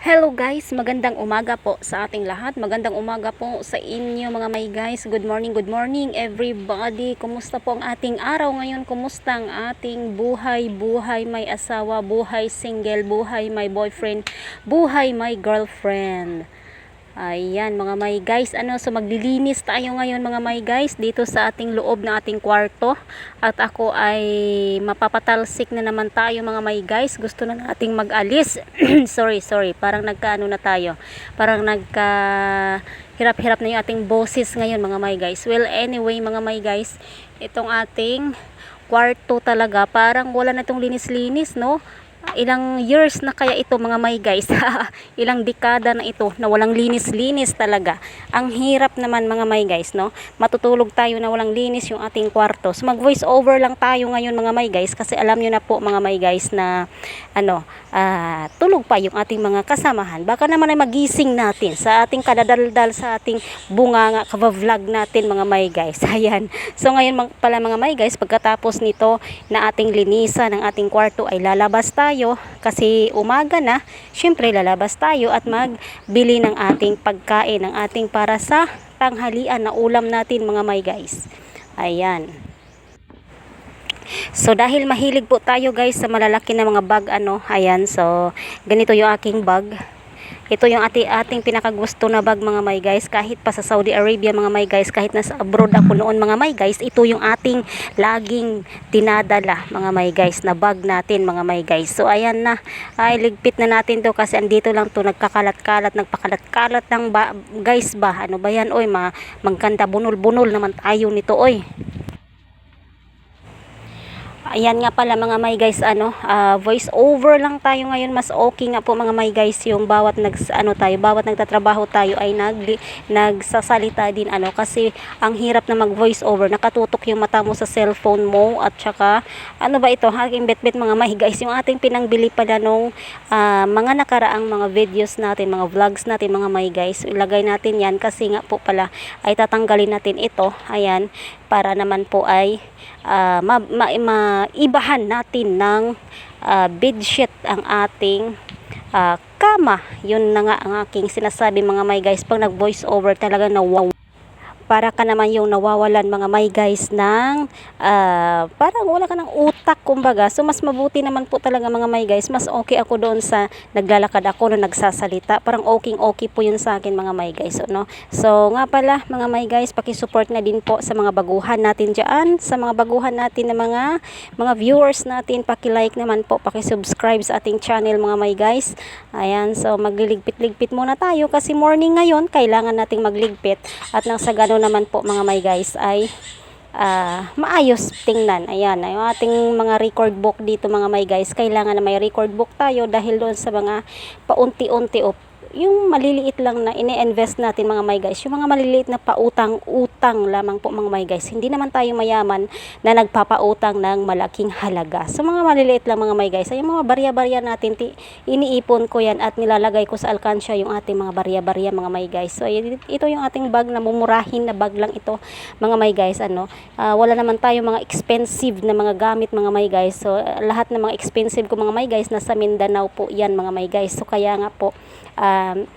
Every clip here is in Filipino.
Hello guys, magandang umaga po sa ating lahat. Magandang umaga po sa inyo mga may guys. Good morning, good morning everybody. Kumusta po ang ating araw ngayon? Kumusta ang ating buhay, buhay may asawa, buhay single, buhay may boyfriend, buhay may girlfriend. Ayan mga may guys, ano so maglilinis tayo ngayon mga may guys dito sa ating loob ng ating kwarto at ako ay mapapatalsik na naman tayo mga may guys. Gusto na nating mag-alis. sorry, sorry. Parang nagkaano na tayo. Parang nagka hirap-hirap na yung ating boses ngayon mga may guys. Well, anyway mga may guys, itong ating kwarto talaga parang wala na itong linis-linis no ilang years na kaya ito mga may guys? Ilang dekada na ito na walang linis-linis talaga. Ang hirap naman mga may guys no? Matutulog tayo na walang linis yung ating kwarto so mag voice over lang tayo ngayon mga may guys kasi alam nyo na po mga may guys na ano ah, tulog pa yung ating mga kasamahan. Baka naman ay magising natin sa ating kadadaldal sa ating bunganga kava-vlog natin mga may guys. Ayan. So ngayon pala mga may guys pagkatapos nito na ating linisan ng ating kwarto ay lalabas tayo kasi umaga na syempre lalabas tayo at magbili ng ating pagkain ng ating para sa tanghalian na ulam natin mga may guys ayan So dahil mahilig po tayo guys sa malalaki na mga bag ano, ayan. So ganito yung aking bag. Ito yung ati, ating pinakagusto na bag mga may guys. Kahit pa sa Saudi Arabia mga may guys, kahit nasa abroad ako noon mga may guys, ito yung ating laging dinadala mga may guys na bag natin mga may guys. So ayan na, ay ligpit na natin to kasi andito lang to nagkakalat-kalat, nagpakalat-kalat ng ba, guys ba. Ano ba yan oy, mga magkanda bunol-bunol naman tayo nito oy. Ayan nga pala mga may guys ano, ah, voice over lang tayo ngayon. Mas okay nga po mga may guys yung bawat nags ano tayo, bawat nagtatrabaho tayo ay nag nagsasalita din ano. Kasi ang hirap na mag voice over, nakatutok yung mata mo sa cellphone mo at saka ano ba ito, haking bet-bet mga may guys, yung ating pinangbili pala nung ah, mga nakaraang mga videos natin, mga vlogs natin mga may guys, ilagay natin yan kasi nga po pala ay tatanggalin natin ito, ayan, para naman po ay ah, ma, ma, maibahan natin ng ah, bedsheet ang ating ah, kama. Yun na nga ang aking sinasabi mga may guys. Pag nag voice over talaga na wow. Para ka naman yung nawawalan mga may guys ng ah, parang wala ka ng utak kumbaga. So mas mabuti naman po talaga mga may guys. Mas okay ako doon sa naglalakad ako na nagsasalita. Parang okay okay po yun sa akin mga may guys. So, no? so nga pala mga may guys, paki-support na din po sa mga baguhan natin dyan. Sa mga baguhan natin na mga mga viewers natin, paki-like naman po, paki-subscribe sa ating channel mga may guys. Ayan, so magliligpit-ligpit muna tayo kasi morning ngayon, kailangan nating magligpit. At nang sa gano'n naman po mga may guys ay ah, maayos tingnan. Ayan, yung ating mga record book dito mga may guys, kailangan na may record book tayo dahil doon sa mga paunti-unti o yung maliliit lang na ini-invest natin mga may guys, yung mga maliliit na pautang-utang lamang po mga may guys. Hindi naman tayo mayaman na nagpapautang ng malaking halaga. So mga maliliit lang mga may guys, ay yung mga barya-barya natin, ti- iniipon ko yan at nilalagay ko sa alkansya yung ating mga barya-barya mga may guys. So ito yung ating bag na mumurahin na bag lang ito mga may guys. Ano, Ah, wala naman tayo mga expensive na mga gamit mga may guys. So ah, lahat ng mga expensive ko mga may guys nasa Mindanao po yan mga may guys. So kaya nga po um,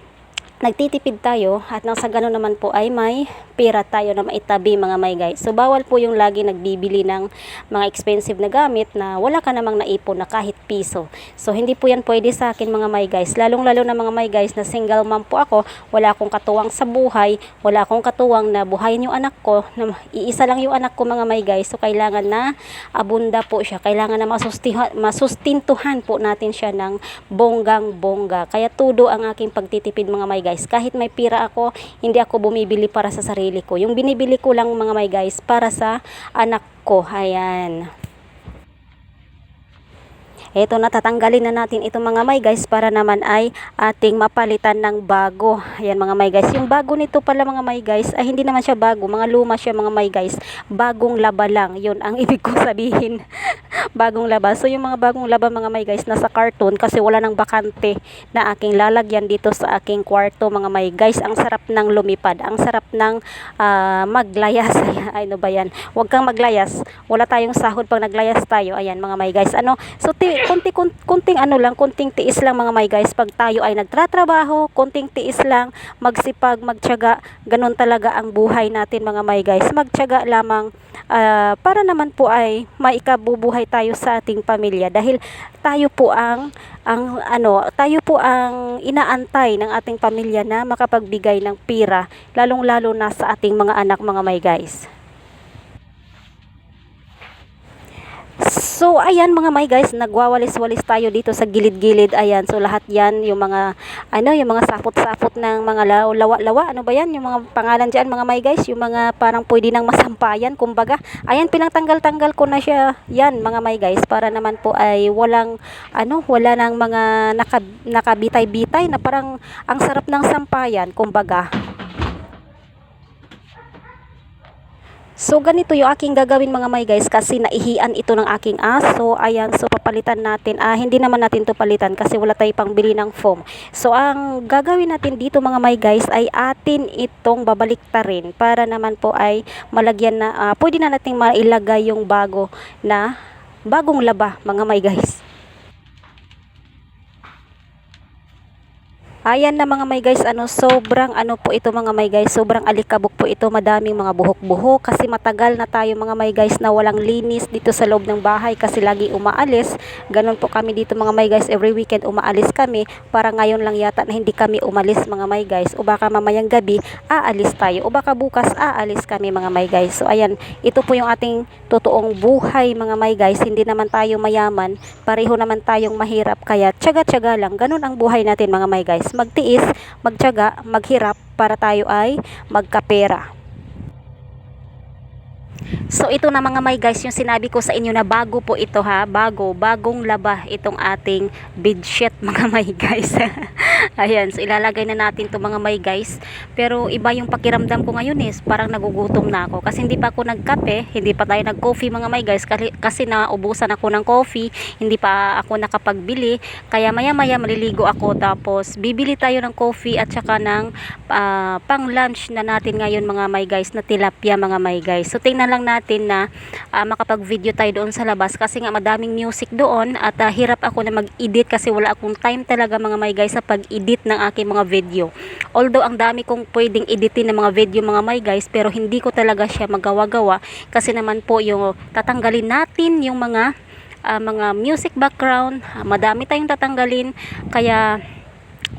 nagtitipid tayo at nang sa gano'n naman po ay may pera tayo na maitabi mga may guys. So bawal po yung lagi nagbibili ng mga expensive na gamit na wala ka namang naipon na kahit piso. So hindi po yan pwede sa akin mga may guys. Lalong lalo na mga may guys na single mom po ako, wala akong katuwang sa buhay, wala akong katuwang na buhayin yung anak ko, na iisa lang yung anak ko mga may guys. So kailangan na abunda po siya. Kailangan na masustintuhan po natin siya ng bonggang bongga. Kaya tudo ang aking pagtitipid mga may guys. Kahit may pira ako, hindi ako bumibili para sa sarili ko. Yung binibili ko lang mga may guys para sa anak ko. Ayan. Ito na tatanggalin na natin itong mga may guys para naman ay ating mapalitan ng bago. Ayan mga may guys. Yung bago nito pala mga may guys ay hindi naman siya bago. Mga luma siya mga may guys. Bagong laba lang. Yun ang ibig ko sabihin. bagong laba. So yung mga bagong laba mga may guys nasa carton kasi wala nang bakante na aking lalagyan dito sa aking kwarto mga may guys. Ang sarap ng lumipad. Ang sarap ng ah, maglayas. Ay, ano ba yan? Huwag kang maglayas. Wala tayong sahod pag naglayas tayo. Ayan mga may guys. Ano? So ti, kunti, kun- kunting ano lang, kunting tiis lang mga may guys. Pag tayo ay nagtratrabaho, kunting tiis lang, magsipag, magtiyaga. Ganun talaga ang buhay natin mga may guys. Magtiyaga lamang ah, para naman po ay maikabubuhay tayo sa ating pamilya dahil tayo po ang ang ano tayo po ang inaantay ng ating pamilya na makapagbigay ng pira lalong-lalo na sa ating mga anak mga may guys. So ayan mga may guys, nagwawalis-walis tayo dito sa gilid-gilid. Ayan, so lahat 'yan yung mga ano, yung mga sapot-sapot ng mga law- lawa-lawa. Ano ba 'yan? Yung mga pangalan diyan mga may guys, yung mga parang pwede nang masampayan kumbaga. Ayan, pinangtanggal-tanggal ko na siya. Yan mga may guys para naman po ay walang ano, wala nang mga naka, nakabitay-bitay na parang ang sarap ng sampayan kumbaga. So ganito yung aking gagawin mga may guys kasi naihian ito ng aking aso. Ayan, so papalitan natin. Ah, hindi naman natin to palitan kasi wala tayong pangbili ng foam. So ang gagawin natin dito mga may guys ay atin itong babaliktarin para naman po ay malagyan na, ah, pwede na nating mailagay yung bago na bagong laba mga may guys. Ayan na mga may guys, ano, sobrang ano po ito mga may guys, sobrang alikabok po ito, madaming mga buhok-buhok kasi matagal na tayo mga may guys na walang linis dito sa loob ng bahay kasi lagi umaalis. Ganon po kami dito mga may guys, every weekend umaalis kami para ngayon lang yata na hindi kami umalis mga may guys. O baka mamayang gabi aalis tayo. O baka bukas aalis kami mga may guys. So ayan, ito po yung ating totoong buhay mga may guys, hindi naman tayo mayaman, pareho naman tayong mahirap kaya tsaga-tsaga lang, ganon ang buhay natin mga may guys magtiis, magtiyaga, maghirap para tayo ay magkapera. So ito na mga may guys, yung sinabi ko sa inyo na bago po ito ha, bago, bagong laba itong ating bedsheet mga may guys. Ayan, so ilalagay na natin to mga may guys. Pero iba yung pakiramdam ko ngayon is parang nagugutom na ako kasi hindi pa ako nagkape, hindi pa tayo nag-coffee mga may guys kasi, kasi naubusan ako ng coffee, hindi pa ako nakapagbili. Kaya maya maya maliligo ako tapos bibili tayo ng coffee at saka ng ah, pang lunch na natin ngayon mga may guys na tilapia mga may guys. So tingnan lang natin na ah, makapag-video tayo doon sa labas kasi nga madaming music doon at ah, hirap ako na mag-edit kasi wala akong time talaga mga may guys sa pag-edit ng aking mga video. Although ang dami kong pwedeng editin ng mga video mga may guys pero hindi ko talaga siya magawa-gawa kasi naman po yung tatanggalin natin yung mga ah, mga music background, ah, madami tayong tatanggalin kaya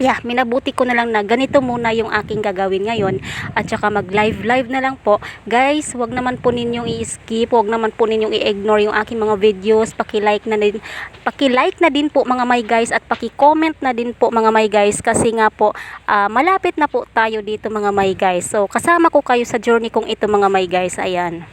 Yeah, minabuti ko na lang na ganito muna yung aking gagawin ngayon at saka mag live live na lang po. Guys, wag naman po ninyong i-skip, wag naman po ninyong i-ignore yung aking mga videos. Paki-like na din, paki-like na din po mga my guys at paki-comment na din po mga my guys kasi nga po ah, malapit na po tayo dito mga my guys. So, kasama ko kayo sa journey kong ito mga my guys. Ayan.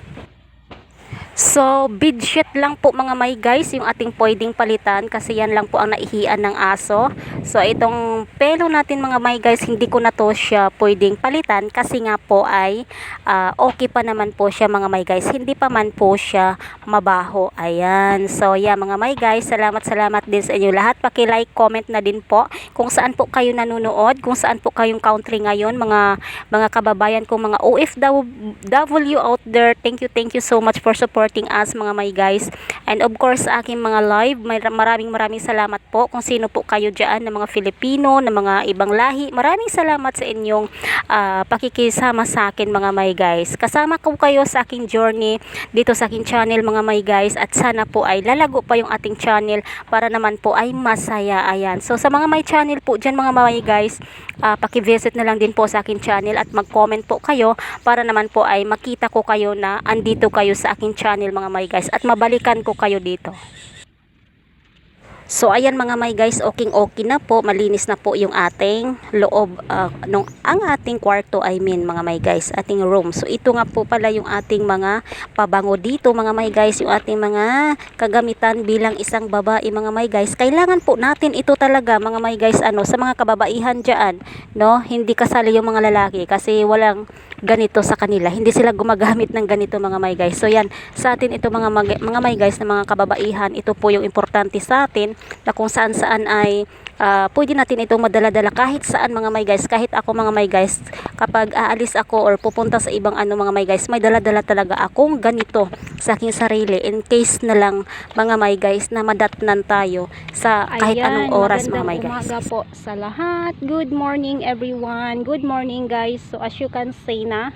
So, bedsheet lang po mga may guys yung ating pwedeng palitan kasi yan lang po ang naihian ng aso. So, itong pelo natin mga may guys, hindi ko na to siya pwedeng palitan kasi nga po ay ah, okay pa naman po siya mga may guys. Hindi pa man po siya mabaho. Ayan. So, yeah mga may guys, salamat salamat din sa inyo lahat. Paki-like, comment na din po kung saan po kayo nanonood, kung saan po kayong country ngayon, mga mga kababayan ko, mga OFW out there. Thank you, thank you so much for supporting us mga may guys. And of course, sa aking mga live, maraming maraming salamat po kung sino po kayo dyan ng mga Filipino, ng mga ibang lahi. Maraming salamat sa inyong ah, pakikisama sa akin mga may guys. Kasama ko kayo sa aking journey dito sa aking channel mga may guys at sana po ay lalago pa yung ating channel para naman po ay masaya. Ayan. So sa mga may channel po dyan mga may guys, ah, paki-visit na lang din po sa aking channel at mag-comment po kayo para naman po ay makita ko kayo na andito kayo sa aking channel mga may guys at mabalikan ko kayo dito. So ayan mga may guys, okay okay na po, malinis na po yung ating loob ah, nung ang ating kwarto I mean mga may guys, ating room. So ito nga po pala yung ating mga pabango dito mga may guys, yung ating mga kagamitan bilang isang babae mga may guys. Kailangan po natin ito talaga mga may guys ano sa mga kababaihan diyan, no? Hindi kasali yung mga lalaki kasi walang ganito sa kanila. Hindi sila gumagamit ng ganito mga may guys. So yan, sa atin ito mga mga may guys na mga kababaihan, ito po yung importante sa atin na kung saan saan ay ah, pwede natin itong madala-dala kahit saan mga may guys. Kahit ako mga may guys, kapag aalis ako or pupunta sa ibang ano mga may guys, may dala-dala talaga akong ganito sa aking sarili in case na lang mga may guys na madatnan tayo sa kahit Ayan, anong oras mga may guys. umaga po sa lahat. Good morning everyone. Good morning guys. So as you can see na,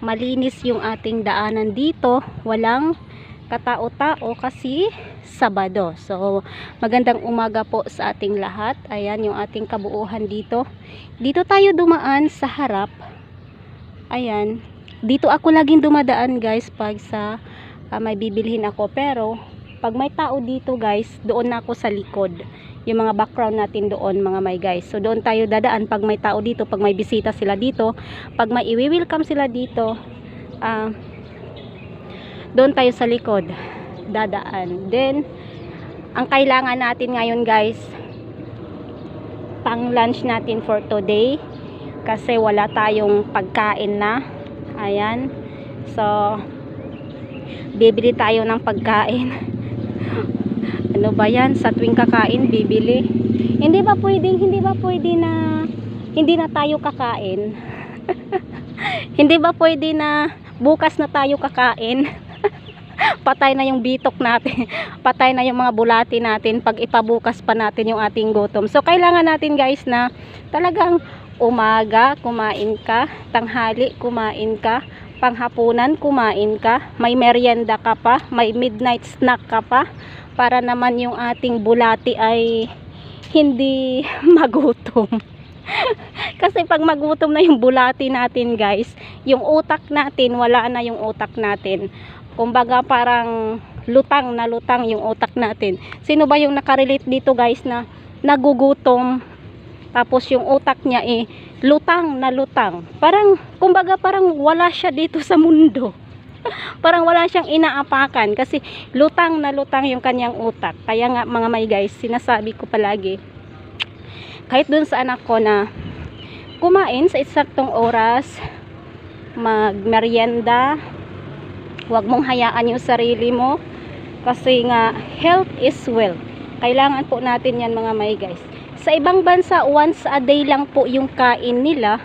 malinis yung ating daanan dito. Walang katao-tao kasi Sabado. So magandang umaga po sa ating lahat. Ayan yung ating kabuuhan dito. Dito tayo dumaan sa harap. Ayan. Dito ako laging dumadaan guys pag sa ah, may bibilhin ako. Pero pag may tao dito guys, doon na ako sa likod. Yung mga background natin doon mga may guys. So doon tayo dadaan pag may tao dito, pag may bisita sila dito, pag may i-welcome sila dito, ah doon tayo sa likod dadaan. Then ang kailangan natin ngayon guys, pang lunch natin for today kasi wala tayong pagkain na. Ayan. So bibili tayo ng pagkain. ano ba yan? Sa tuwing kakain, bibili. Hindi ba pwedeng, hindi ba pwede na hindi na tayo kakain? hindi ba pwede na bukas na tayo kakain? Patay na yung bitok natin. Patay na yung mga bulati natin pag ipabukas pa natin yung ating gutom. So, kailangan natin guys na talagang umaga, kumain ka, tanghali, kumain ka, panghapunan, kumain ka, may merienda ka pa, may midnight snack ka pa, para naman yung ating bulati ay hindi magutom. Kasi pag magutom na yung bulati natin guys, yung utak natin, wala na yung utak natin. Kumbaga parang lutang na lutang yung utak natin. Sino ba yung nakarelate dito guys na nagugutom tapos yung utak niya eh lutang na lutang. Parang kumbaga parang wala siya dito sa mundo. parang wala siyang inaapakan kasi lutang na lutang yung kanyang utak. Kaya nga mga may guys, sinasabi ko palagi kahit dun sa anak ko na kumain sa eksaktong oras, magmerienda, huwag mong hayaan yung sarili mo kasi nga health is wealth. Kailangan po natin yan mga may guys. Sa ibang bansa, once a day lang po yung kain nila,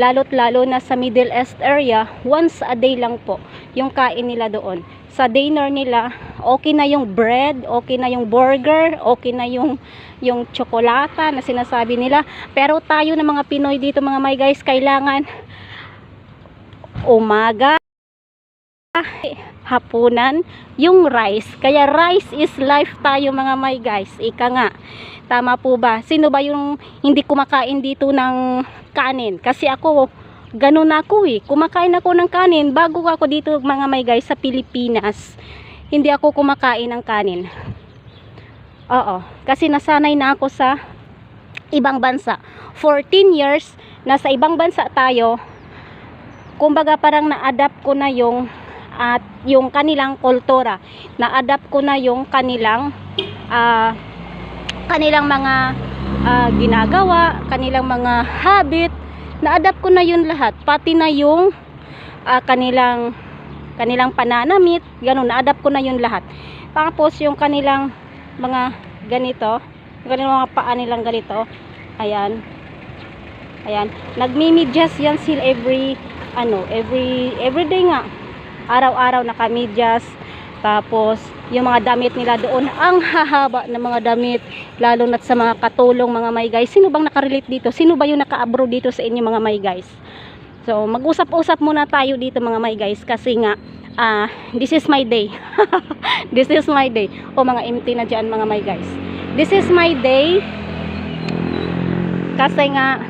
lalo't lalo na sa Middle East area, once a day lang po yung kain nila doon. Sa dinner nila, okay na yung bread, okay na yung burger, okay na yung yung tsokolata na sinasabi nila. Pero tayo na mga Pinoy dito mga may guys, kailangan umaga, hapunan, yung rice. Kaya rice is life tayo mga may guys. Ika nga. Tama po ba? Sino ba yung hindi kumakain dito ng kanin? Kasi ako, ganun ako eh. Kumakain ako ng kanin bago ako dito mga may guys sa Pilipinas. Hindi ako kumakain ng kanin. Oo. Kasi nasanay na ako sa ibang bansa. 14 years, nasa ibang bansa tayo. Kumbaga parang na-adapt ko na yung at yung kanilang kultura. Na-adapt ko na yung kanilang ah, kanilang mga ah, ginagawa, kanilang mga habit. Na-adapt ko na yun lahat. Pati na yung ah, kanilang kanilang pananamit, ganun, na-adapt ko na yun lahat. Tapos yung kanilang mga ganito, yung kanilang mga paa nilang ganito, ayan, ayan, nagmimidyas yan sila every, ano, every, every day nga, araw-araw nakamidyas, tapos yung mga damit nila doon, ang hahaba ng mga damit, lalo na sa mga katulong mga may guys. Sino bang nakarelate dito? Sino ba yung naka-abroad dito sa inyo mga may guys? So, mag-usap-usap muna tayo dito mga may guys kasi nga ah, this is my day. this is my day. O mga empty na dyan mga may guys. This is my day. Kasi nga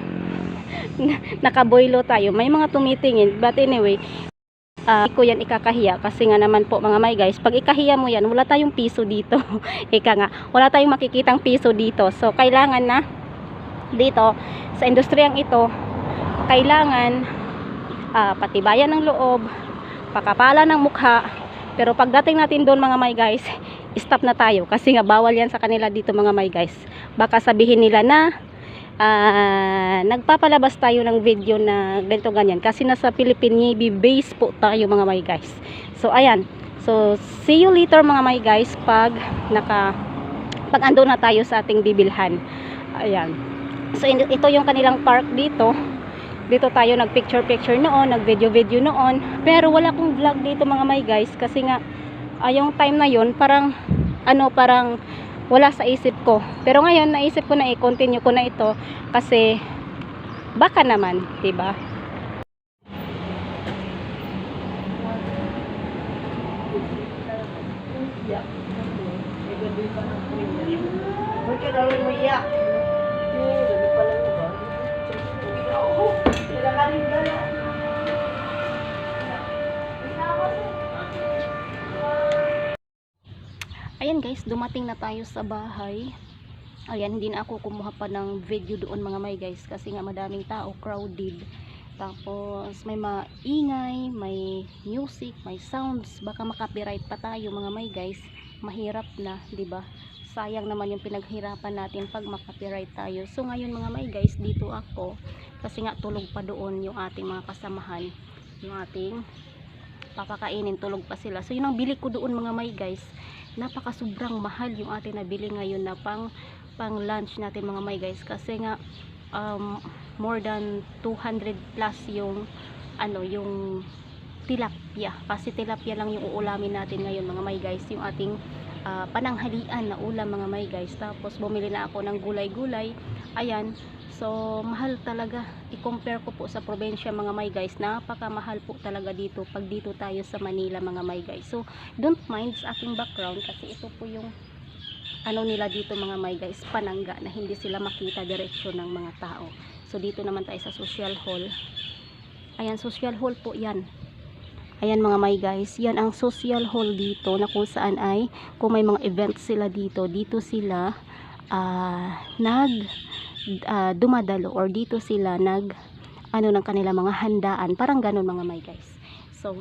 nakaboylo tayo. May mga tumitingin. But anyway, ah, ko yan ikakahiya kasi nga naman po mga may guys pag ikahiya mo yan wala tayong piso dito. Ika nga wala tayong makikitang piso dito. So kailangan na dito sa industriyang ito kailangan ah, patibayan ng loob pakapala ng mukha. Pero pagdating natin doon mga may guys stop na tayo kasi nga bawal yan sa kanila dito mga may guys. Baka sabihin nila na ah, nagpapalabas tayo ng video na ganito ganyan. Kasi nasa Philippine Navy base po tayo mga may guys. So ayan. So see you later mga may guys pag naka pag ando na tayo sa ating bibilhan. Ayan. So ito yung kanilang park dito. Dito tayo nag picture picture noon nag video video noon. Pero wala akong vlog dito mga may guys kasi nga ah, yung time na yon parang ano parang wala sa isip ko. Pero ngayon naisip ko na i-continue ko na ito kasi baka naman 'di ba Ayan guys, dumating na tayo sa bahay. Ayan, hindi na ako kumuha pa ng video doon mga may guys kasi nga madaming tao, crowded. Tapos may maingay, may music, may sounds, baka makapiright pa tayo mga may guys. Mahirap na, ba? Sayang naman yung pinaghirapan natin pag makapiright tayo. So ngayon mga may guys, dito ako kasi nga tulog pa doon yung ating mga kasamahan, yung ating papakainin, tulog pa sila. So yun ang bili ko doon mga may guys napaka sobrang mahal yung ating nabili ngayon na pang pang lunch natin mga may guys. Kasi nga um, more than 200 plus yung ano yung tilapia. Kasi tilapia lang yung uulamin natin ngayon mga may guys. Yung ating ah, pananghalian na ulam mga may guys. Tapos bumili na ako ng gulay-gulay. Ayan so mahal talaga. I-compare ko po sa probinsya mga may guys. Napakamahal po talaga dito pag dito tayo sa Manila mga may guys. So don't mind sa aking background kasi ito po yung ano nila dito mga may guys panangga na hindi sila makita direksyon ng mga tao. So dito naman tayo sa social hall. Ayan social hall po yan. Ayan mga may guys yan ang social hall dito na kung saan ay kung may mga events sila dito dito sila ah, nag ah, dumadalo or dito sila nag ano ng kanila mga handaan parang ganun mga may guys so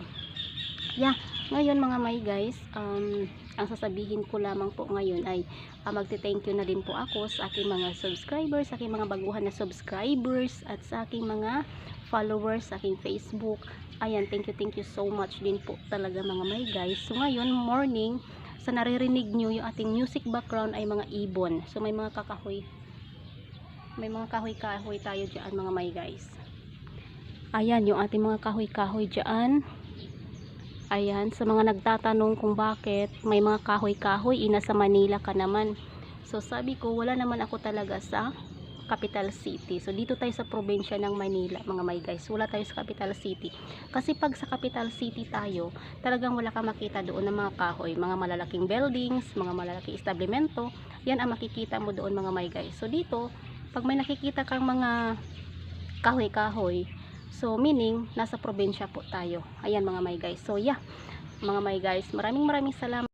yeah ngayon mga may guys um, ang sasabihin ko lamang po ngayon ay uh, magte-thank you na din po ako sa aking mga subscribers, sa aking mga baguhan na subscribers at sa aking mga followers sa aking Facebook. Ayan, thank you, thank you so much din po talaga mga may guys. So ngayon, morning, sa naririnig nyo yung ating music background ay mga ibon. So may mga kakahoy. May mga kahoy-kahoy tayo dyan mga may guys. Ayan, yung ating mga kahoy-kahoy dyan. Ayan, sa mga nagtatanong kung bakit may mga kahoy-kahoy, ina sa Manila ka naman. So sabi ko, wala naman ako talaga sa capital city. So dito tayo sa probinsya ng Manila, mga may guys. Wala tayo sa capital city. Kasi pag sa capital city tayo, talagang wala kang makita doon ng mga kahoy, mga malalaking buildings, mga malalaking establishmento. Yan ang makikita mo doon mga may guys. So dito, pag may nakikita kang mga kahoy-kahoy, So, meaning, nasa probinsya po tayo. Ayan mga may guys. So, yeah, mga may guys, maraming maraming salamat.